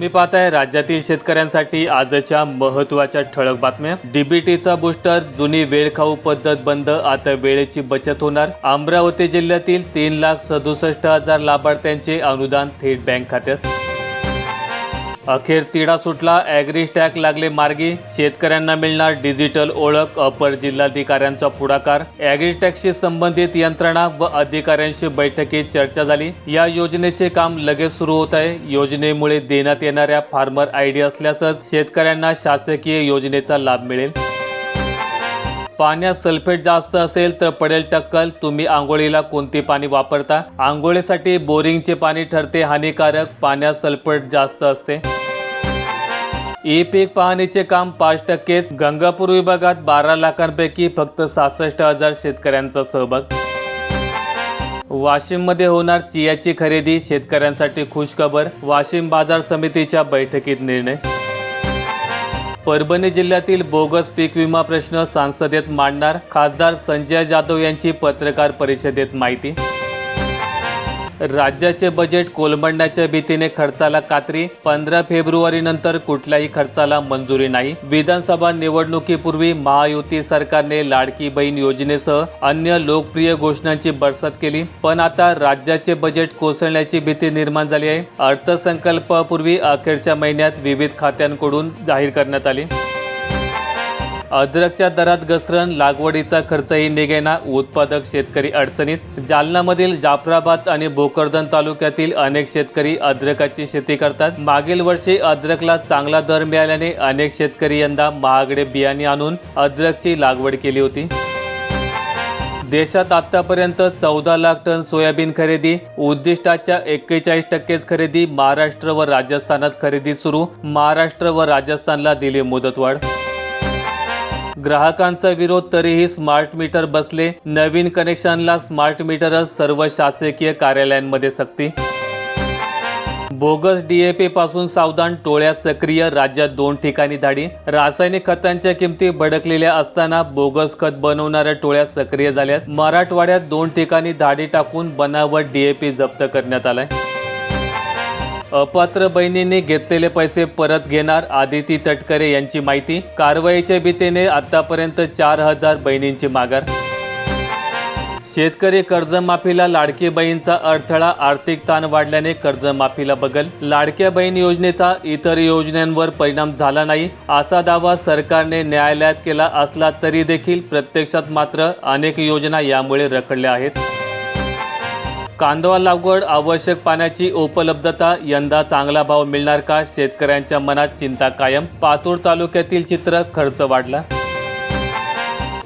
तुम्ही पाहताय राज्यातील शेतकऱ्यांसाठी आजच्या महत्त्वाच्या ठळक बातम्या. डीबीटीचा बुस्टर जुनी वेळखाऊ पद्धत बंद आता वेळेची बचत होणार. अमरावती जिल्ह्यातील तीन लाख सदुसष्ट हजार लाभार्थ्यांचे अनुदान थेट बँक खात्यात. अखेर तिढा सुटला. ॲग्री स्टॅक लागले मार्गी. शेतकऱ्यांना मिळणार डिजिटल ओळख अपर जिल्हाधिकाऱ्यांचा पुढाकार. ॲग्री स्टॅकशी संबंधित यंत्रणा व अधिकाऱ्यांशी बैठकीत चर्चा झाली. या योजनेचे काम लगेच सुरू होत आहे. योजनेमुळे देण्यात येणाऱ्या फार्मर आय डी असल्यासच शेतकऱ्यांना शासकीय योजनेचा लाभ मिळेल. पाण्यात सल्फेट जास्त असेल तर पडेल टक्कल. तुम्ही आंघोळीला कोणते पाणी वापरता? आंघोळीसाठी बोरिंगचे पाणी ठरते. हानिकारक. पाण्यात सल्फेट जास्त असते. ई पीक पाहणीचे काम पाच टक्केच. गंगापूर विभागात बारा लाखांपैकी फक्त सहासष्ट हजार शेतकऱ्यांचा सहभाग. वाशिममध्ये होणार चियाची खरेदी शेतकऱ्यांसाठी खुशखबर वाशिम बाजार समितीच्या बैठकीत निर्णय. परभणी जिल्ह्यातील बोगस पीक विमा प्रश्न संसदेत मांडणार खासदार संजय जाधव यांची पत्रकार परिषदेत माहिती. राज्याचे बजेट कोलमडण्याच्या भीतीने खर्चाला कात्री. पंधरा फेब्रुवारी नंतर कुठल्याही खर्चाला मंजुरी नाही. विधानसभा निवडणुकीपूर्वी महायुती सरकारने लाडकी बहीण योजनेसह अन्य लोकप्रिय घोषणांची बरसात केली. पण आता राज्याचे बजेट कोसळण्याची भीती निर्माण झाली आहे. अर्थसंकल्पापूर्वी अखेरच्या महिन्यात विविध खात्यांकडून जाहीर करण्यात आली. अद्रकच्या दरात घसरण लागवडीचा खर्चही निघेना. उत्पादक शेतकरी अडचणीत. जालनामधील जाफराबाद आणि भोकरदन तालुक्यातील अनेक शेतकरी अद्रकाची शेती करतात. मागील वर्षी अद्रकला चांगला दर मिळाल्याने अनेक शेतकरी यंदा महागडे बियाणे आणून अद्रकची लागवड केली होती. देशात आतापर्यंत चौदा लाख टन सोयाबीन खरेदी उद्दिष्टाच्या एक्केचाळीस टक्केच खरेदी महाराष्ट्र व राजस्थानात खरेदी सुरू. महाराष्ट्र व राजस्थानला दिली मुदतवाढ. ग्राहकांचा विरोध तरीही स्मार्ट मीटर बसले. नवीन कनेक्शनला स्मार्ट मीटरच सर्व शासकीय कार्यालयांमध्ये सक्ती. बोगस डीएपी पासून सावधान टोळ्या सक्रिय राज्यात दोन ठिकाणी धाडी. रासायनिक खतांच्या किमती भडकलेल्या असताना बोगस खत बनवणाऱ्या टोळ्या सक्रिय झाल्यात. मराठवाड्यात दोन ठिकाणी धाडी टाकून बनावट डीएपी जप्त करण्यात आलाय. अपात्र बहिणींनी घेतलेले पैसे परत घेणार आदिती तटकरे यांची माहिती. कारवाईच्या भीतीने आतापर्यंत चार हजार बहिणींची माघार. शेतकरी कर्जमाफीला लाडकी बहीणचा अडथळा आर्थिक ताण वाढल्याने कर्जमाफीला बगल. लाडक्या बहीण योजनेचा इतर योजनांवर परिणाम झाला नाही असा दावा सरकारने न्यायालयात केला असला तरी देखील प्रत्यक्षात मात्र अनेक योजना यामुळे रखडल्या आहेत. कांदवा लागवड आवश्यक पाण्याची उपलब्धता यंदा चांगला भाव मिळणार का? शेतकऱ्यांच्या मनात चिंता कायम. पातूर तालुक्यातील चित्र खर्च वाढला.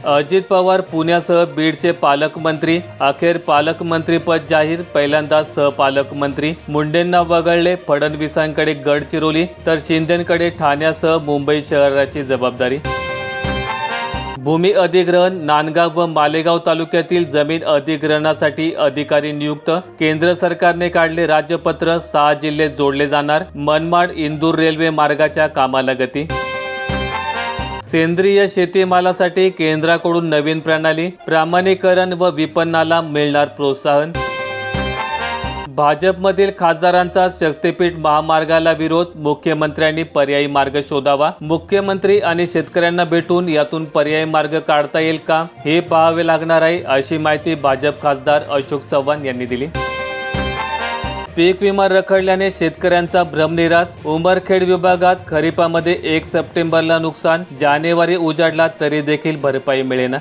अजित पवार पुण्यासह बीडचे पालकमंत्री. अखेर पालकमंत्रीपद जाहीर. पहिल्यांदा सहपालकमंत्री. मुंडेंना वगळले. फडणवीसांकडे गडचिरोली तर शिंदेकडे ठाण्यासह मुंबई शहराची जबाबदारी. भूमी अधिग्रहण नांदगाव व मालेगाव तालुक्यातील जमीन अधिग्रहणासाठी अधिकारी नियुक्त. केंद्र सरकारने काढले राज्यपत्र सहा जिल्हे जोडले जाणार मनमाड इंदूर रेल्वे मार्गाच्या कामाला गती. सेंद्रिय शेतीमालासाठी केंद्राकडून नवीन प्रणाली प्रामाणीकरण व विपणनाला मिळणार प्रोत्साहन. भाजपमधील खासदारांचा शक्तीपीठ महामार्गाला विरोध मुख्यमंत्र्यांनी पर्यायी मार्ग शोधावा. मुख्यमंत्री आणि शेतकऱ्यांना भेटून यातून पर्यायी मार्ग काढता येईल का? हे पाहावे लागणार आहे अशी माहिती भाजप खासदार अशोक चव्हाण यांनी दिली. पीक विमा रखडल्याने शेतकऱ्यांचा भ्रमनिरास उमरखेड विभागात खरीपामध्ये एक सप्टेंबरला नुकसान जानेवारी उजाडला तरी देखील भरपाई मिळेना.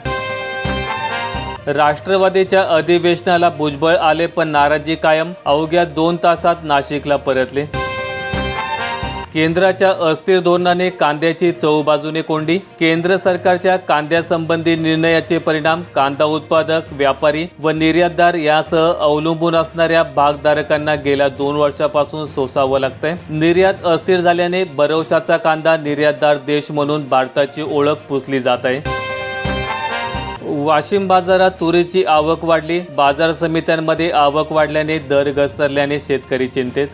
राष्ट्रवादीच्या अधिवेशनाला भुजबळ आले पण नाराजी कायम. अवघ्या दोन तासात नाशिकला परतले. केंद्राच्या अस्थिर धोरणाने कांद्याची चौबाजूने कोंडी. केंद्र सरकारच्या कांद्यासंबंधी निर्णयाचे परिणाम कांदा उत्पादक व्यापारी व निर्यातदार यासह अवलंबून असणाऱ्या भागधारकांना गेल्या दोन वर्षापासून सोसावं लागतंय. निर्यात अस्थिर झाल्याने भरवशाचा कांदा निर्यातदार देश म्हणून भारताची ओळख पुसली जात आहे. वाशिम बाजारात तुरीची आवक वाढली. बाजार समित्यांमध्ये आवक वाढल्याने दर घसरल्याने शेतकरी चिंतेत.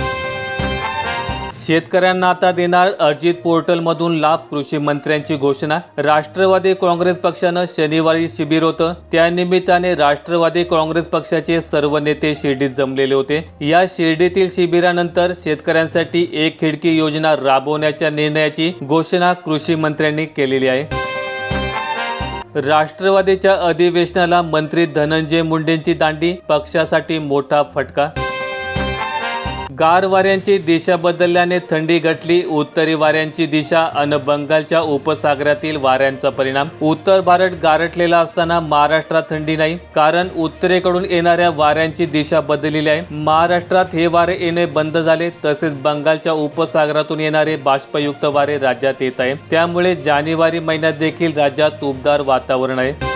शेतकऱ्यांना आता देणार अजित पोर्टलमधून लाभ कृषी मंत्र्यांची घोषणा. राष्ट्रवादी काँग्रेस पक्षानं शनिवारी शिबिर होतं. त्यानिमित्ताने राष्ट्रवादी काँग्रेस पक्षाचे सर्व नेते शिर्डीत जमलेले होते. या शिर्डीतील शिबिरानंतर शेतकऱ्यांसाठी एक खिडकी योजना राबवण्याच्या निर्णयाची घोषणा कृषी मंत्र्यांनी केलेली आहे. राष्ट्रवादीच्या अधिवेशनाला मंत्री धनंजय मुंडेंची दांडी पक्षासाठी मोठा फटका गार वाऱ्यांची दिशा बदलल्याने थंडी घटली. उत्तरी वाऱ्यांची दिशा अन बंगालच्या उपसागरातील वाऱ्यांचा परिणाम. उत्तर भारत गारटलेला असताना महाराष्ट्रात थंडी नाही. कारण उत्तरेकडून येणाऱ्या वाऱ्यांची दिशा बदललेली आहे. महाराष्ट्रात हे वारे येणे बंद झाले. तसेच बंगालच्या उपसागरातून येणारे बाष्पयुक्त वारे राज्यात येत आहे. त्यामुळे जानेवारी महिन्यात देखील राज्यात उबदार वातावरण आहे.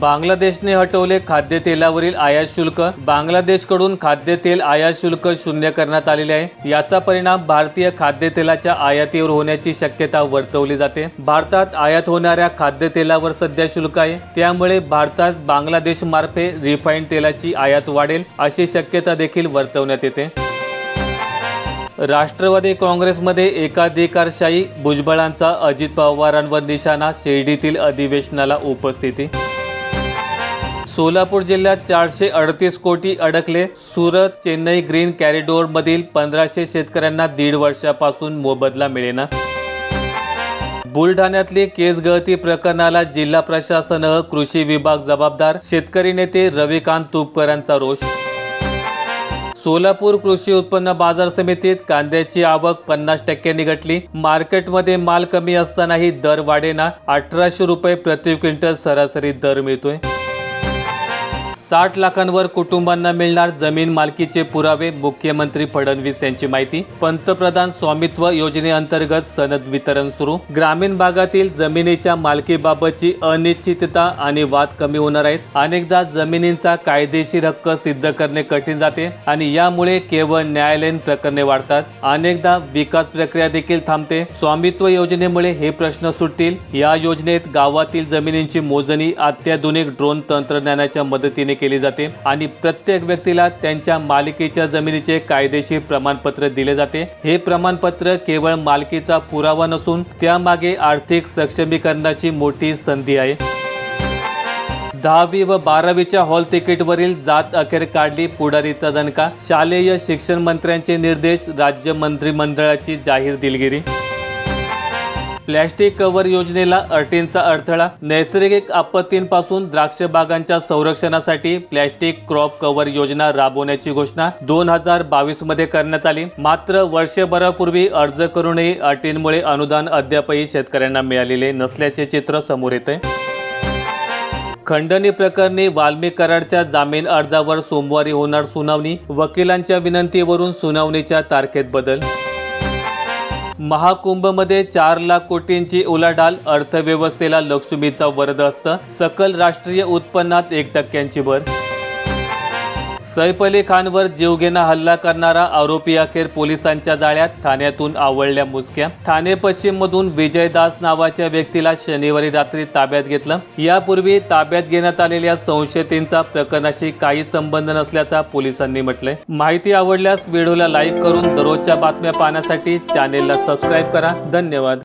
बांगलादेशने हटवले खाद्यतेलावरील आयात शुल्क. बांगलादेशकडून खाद्यतेल आयात शुल्क शून्य करण्यात आलेले आहे. याचा परिणाम भारतीय खाद्यतेलाच्या आयातीवर होण्याची शक्यता वर्तवली जाते. भारतात आयात होणाऱ्या खाद्यतेलावर सध्या शुल्क आहे. त्यामुळे भारतात बांगलादेश मार्फे रिफाईंड तेलाची आयात वाढेल अशी शक्यता देखील वर्तवण्यात येते. राष्ट्रवादी काँग्रेसमध्ये एकाधिकारशाही भुजबळांचा अजित पवारांवर निशाणा शिर्डीतील अधिवेशनाला उपस्थिती सोलापूर जिल्ह्यात चारशे अडतीस कोटी अडकले. सुरत चेन्नई ग्रीन कॅरिडोरमधील पंधराशे शेतकऱ्यांना दीड वर्षापासून मोबदला मिळेना. बुलढाण्यातली केस गळती प्रकरणाला जिल्हा प्रशासनह कृषी विभाग जबाबदार. शेतकरी नेते रविकांत तुपकरांचा रोष. सोलापूर कृषी उत्पन्न बाजार समितीत कांद्याची आवक पन्नास टक्क्यांनी घटली मार्केटमध्ये माल कमी असतानाही दर वाढेना. अठराशे रुपये प्रति क्विंटल सरासरी दर मिळतोय. साठ लाखांवर कुटुंबांना मिळणार जमीन मालकीचे पुरावे मुख्यमंत्री फडणवीस यांची माहिती. पंतप्रधान स्वामित्व योजनेअंतर्गत सनद वितरण सुरू. ग्रामीण भागातील जमिनीच्या मालकीबाबतची अनिश्चितता आणि वाद कमी होणार आहेत. अनेकदा जमिनींचा कायदेशीर हक्क सिद्ध करणे कठीण जाते आणि यामुळे केवळ न्यायालयीन प्रकरणे वाढतात. अनेकदा विकास प्रक्रिया देखील थांबते. स्वामित्व योजनेमुळे हे प्रश्न सुटतील. या योजनेत गावातील जमिनींची मोजणी अत्याधुनिक ड्रोन तंत्रज्ञानाच्या मदतीने केली जाते आणि प्रत्येक व्यक्तीला त्यांच्या मालकीच्या जमिनीचे कायदेशीर प्रमाणपत्र दिले जाते. हे प्रमाणपत्र केवळ मालकीचा पुरावा नसून त्यामागे आर्थिक सक्षमीकरणाची मोठी संधी आहे. दहावी व बारावीच्या हॉल तिकीटवरील जात अखेर काढली पुढारीचा दणका. शालेय शिक्षण मंत्र्यांचे निर्देश राज्य मंत्रिमंडळाची जाहीर दिलगिरी. प्लॅस्टिक कव्हर योजनेला अटींचा अडथळा. नैसर्गिक आपत्तींपासून द्राक्ष बागांच्या संरक्षणासाठी प्लॅस्टिक क्रॉप कव्हर योजना राबवण्याची घोषणा दोन हजार बावीसमध्ये करण्यात आली. मात्र वर्षभरापूर्वी अर्ज करूनही अटींमुळे अनुदान अद्यापही शेतकऱ्यांना मिळालेले नसल्याचे चित्र समोर येते. खंडणी प्रकरणी वाल्मी कराडच्या जामीन अर्जावर सोमवारी होणार सुनावणी. वकिलांच्या विनंतीवरून सुनावणीच्या तारखेत बदल. महाकुंभमध्ये चार लाख कोटींची उलाढाल अर्थव्यवस्थेला लक्ष्मीचा वरद असतं. सकल राष्ट्रीय उत्पन्नात एक टक्क्यांची भर. सैफ अली खानवर जीवघेणा हल्ला करणारा आरोपी अखेर पोलिसांच्या जाळ्यात ठाण्यातून आवळल्या मुसक्या. ठाणे पश्चिममधून विजयदास नावाच्या व्यक्तीला शनिवारी रात्री ताब्यात घेतलं. यापूर्वी ताब्यात घेण्यात आलेल्या संशयितांचा प्रकरणाशी काही संबंध नसल्याचा पोलिसांनी म्हटलंय. माहिती आवडल्यास व्हिडिओला लाईक करून दररोजच्या बातम्या पाहण्यासाठी चॅनेलला सबस्क्राईब करा. धन्यवाद.